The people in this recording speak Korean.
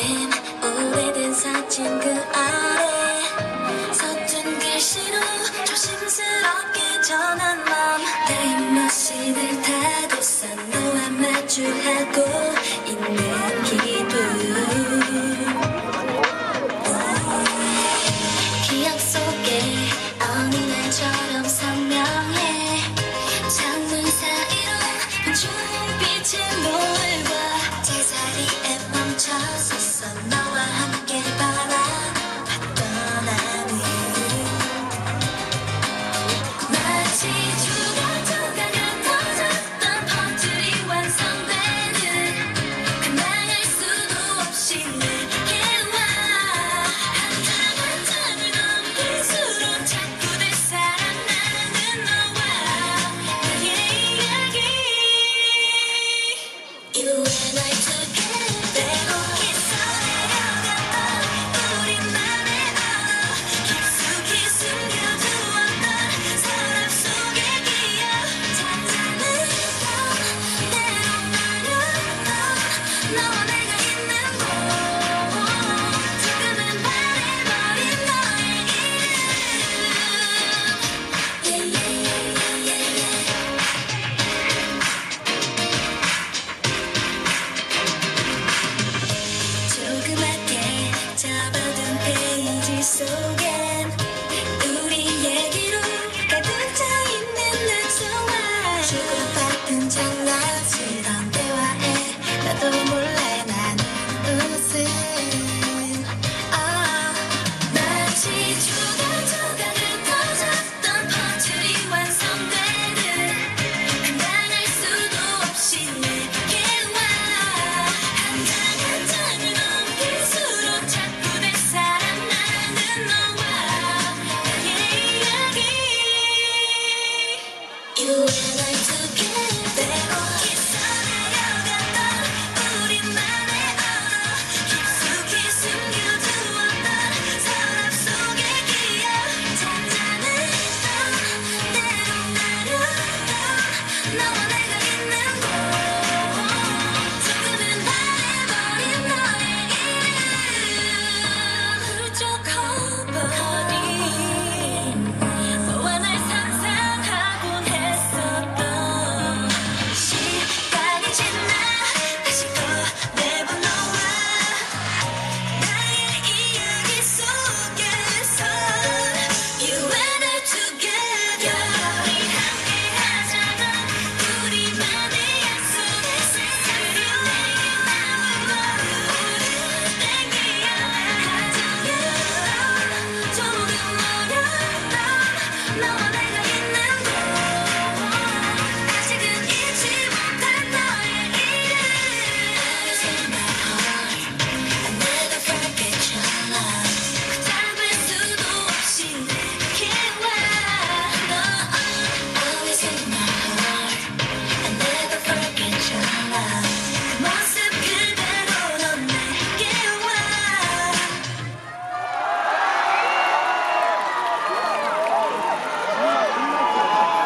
샘 오래된 사진 그 아래 서툰 글씨로 조심스럽게 전한 맘 닮은 시들 타고서 너와 마주하고 so